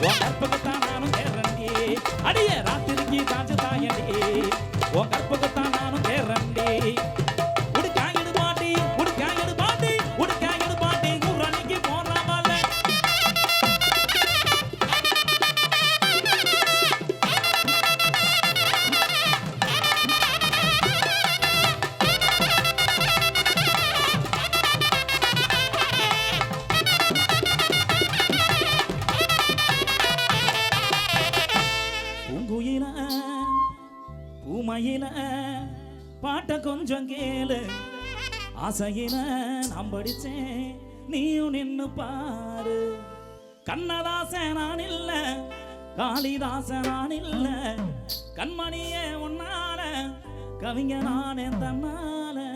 உன் கற்பகத்தான் நானும் தேர்றண்டி அடிய ராத்திரிக்கு சாச்சு தாயண்டி. உன் கற்பக கொஞ்சம் கேளு. ஆசையில நான் படிச்சேன் நீயும் நின்னு பாரு. கண்ணதாசன் நான் இல்ல காளிதாசன் நான் இல்ல. கண்மணியே உன்னால கவிஞ நானே தன்னால.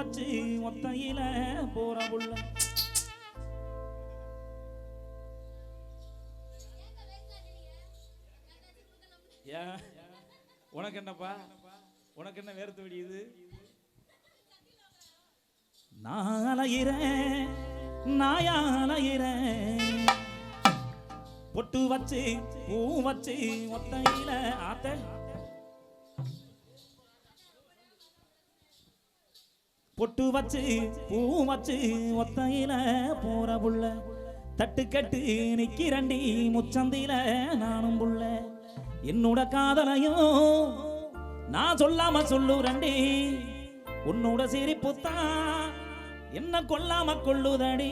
வச்சு ஒத்தையில போற புள்ள. உனக்கு என்னப்பா? உனக்கு என்ன வேர்த்து விடியுது? நான் அலையிறேன் பொட்டு வச்சு பூ வச்சு ஒத்தையில ஆத்த பொட்டு வச்சு பூ வச்சு ஒத்தையில போற புள்ள. தட்டு கட்டு நிக்கிறண்டி முச்சந்தில நானும் புள்ள. என்னோட காதலையும் நான் சொல்லாம சொல்லுறண்டி. உன்னோட சிரிப்புத்தான் என்ன கொல்லாம கொள்ளுதடி.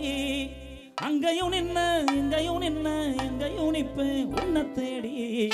அங்கேயும் நின்ன இங்கேயும் நின்ன எங்கேயும் நிப்பு உன்னை தேடி.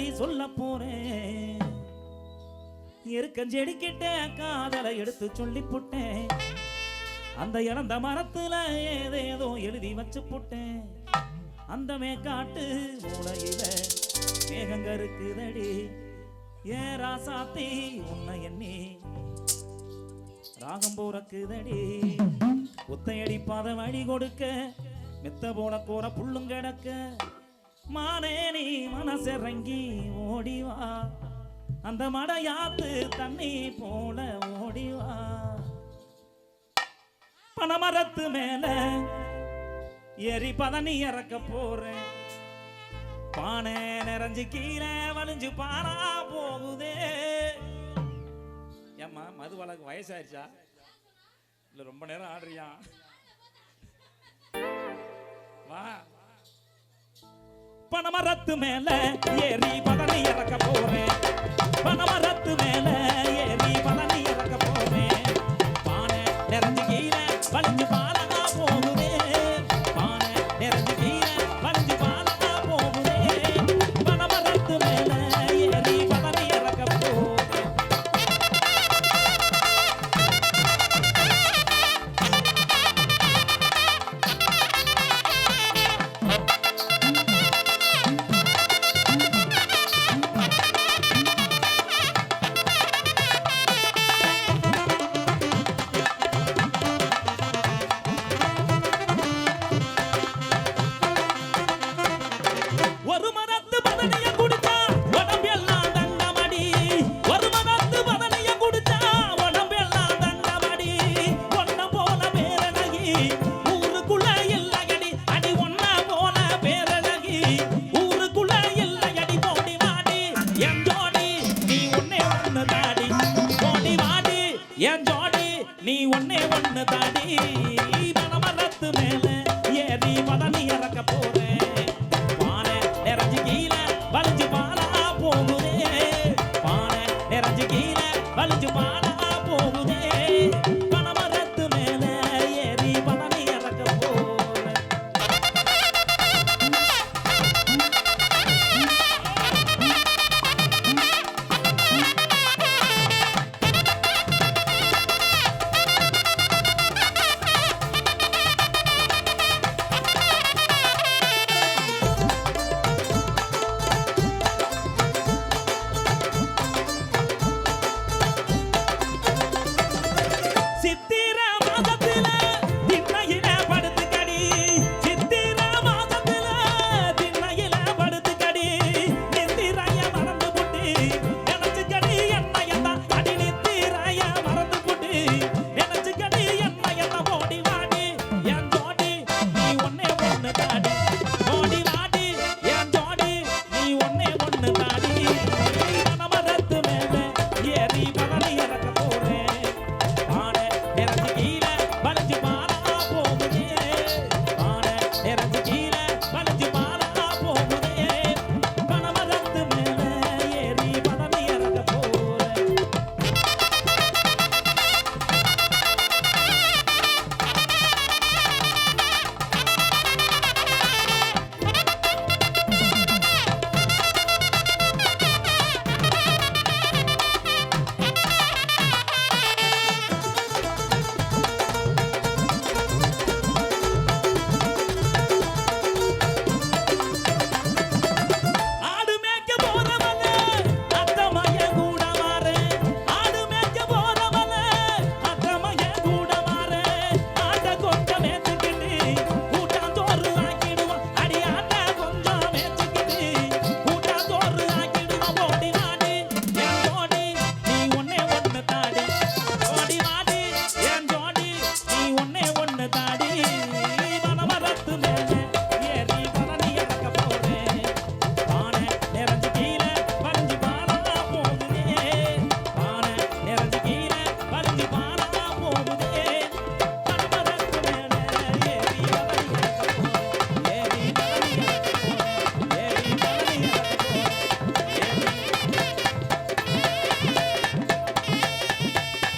காதலை சொல்ல போறேன். எருக்கஞ்செடிக்கிட்ட காதலை எடுத்து சொல்லி புட்டேன். அந்த இழந்த மரத்துல ஏதேதோ எழுதி வச்சு புட்டேன். அந்த மேக்காட்டு மூளையில மேகங்க இருக்குதடி ஏ ராசாத்தி உன்னை எண்ணி ராகம் போறக்குதடி. ஒத்தையடி பாத வழி கொடுக்க மெத்த போல கூற புல்லும் கிடக்க. மானே நீ மனசிறங்கி ஓடிவா அந்த மடையாத்து தண்ணி போல ஓடிவா பனமரத்து மேல ஏறி பதனி இறக்க போறேன். பானை நிறைஞ்சு கீழே வலிஞ்சு பாரா போகுதே. ஏம்மா மது வழக்கு வயசாயிருச்சா? இல்ல ரொம்ப நேரம் ஆடுறியா? வா. பனமரத்து மேல ஏறி பதனி இறக்க போறேன். பனமரத்து மேல ஏறி பதனை தாடி. மனமரத்து மேல ஏறி பதனி இறக்க போறேன். பானை நிறைஞ்சு கீழே வலிஞ்சு பாலா போகுதே. பானை நிறைஞ்சு கீழே வலிஞ்சு பாலா